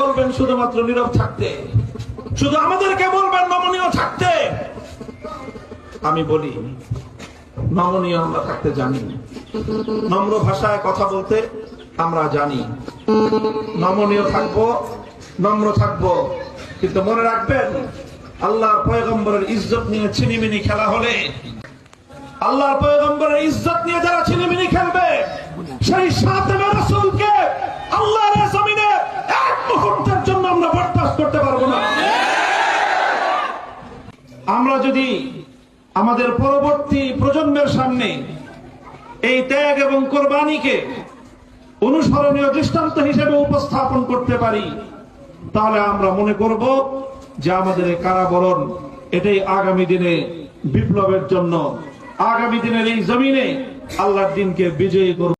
বলবেন শুধুমাত্র নীরব থাকতে। শুধু আমাদেরকে বলবেন নমনীয় থাকতে। আমি বলি, নমনীয় আমরা থাকতে জানি। নম্র ভাষায় কথা বলতে আমরা জানি। নমনীয় থাকব, নম্র থাকব। কিন্তু মনে রাখবেন, আল্লাহর পয়গম্বরের ইজ্জত নিয়ে ছিনিমিনি খেলা হলে, আল্লাহর পয়গম্বরের ইজ্জত নিয়ে যারা ছিনিমিনি খেলবে, সেই সাথে রাসূলকে আল্লাহর এই জমিনে এক মুহূর্তের জন্য আমরা বরদাস্ত করতে পারব না। আমরা যদি আমাদের পরবর্তী প্রজন্মের সামনে এই ত্যাগ এবং কোরবানিকে অনুসরণীয় দৃষ্টান্ত হিসেবে উপস্থাপন করতে পারি, তাহলে আমরা মনে করব যে আমাদের এই কারাবরণ এটাই আগামী দিনে বিপ্লবের জন্য, আগামী দিনের এই জমিনে আল্লাহর দিনকে বিজয়ী করব।